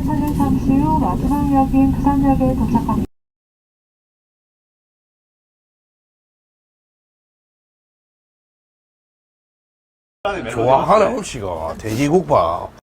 열차는 잠시 후 마지막 역인 부산역에 도착합니다. 좋아하는 음식은 돼지국밥.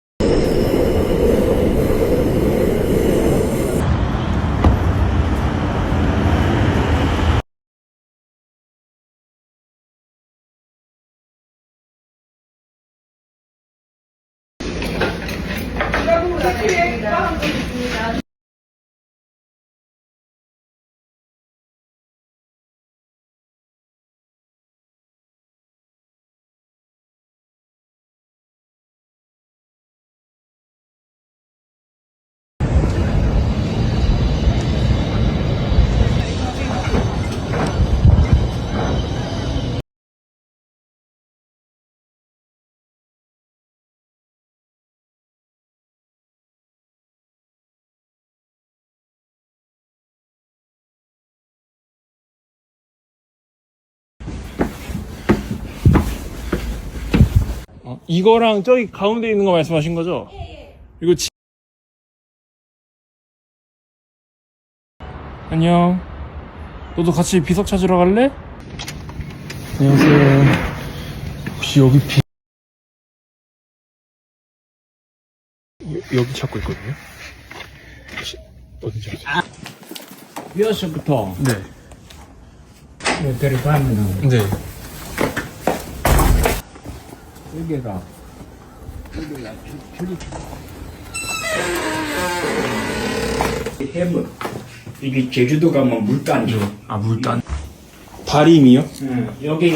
어, 이거랑 저기 가운데 있는 거 말씀하신 거죠? 이거 지... 안녕. 너도 같이 비석 찾으러 갈래? 안녕하세요. 혹시 여기 비... 여, 기 찾고 있거든요. 혹시 어딘지 아세요? 여기서부터 네. 여기 들어가면은 네. 여기가 여기가 줄이 해물 이게 제주도 가면 물단이죠. 아 물단. 다림이요? 응, 여기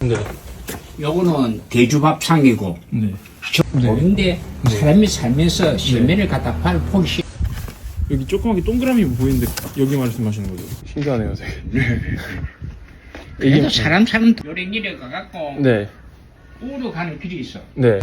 네. 요거는 대주밥상이고 네. 근데 사람이 살면서 실면을 갖다 팔 포기 여기 조그맣게 동그라미 보이는데 여기 말씀하시는 거죠? 신기하네요, 되게. 그래도 사람 사는 요래 이래 가갖고 네. 우로 가는 길이 있어. 네.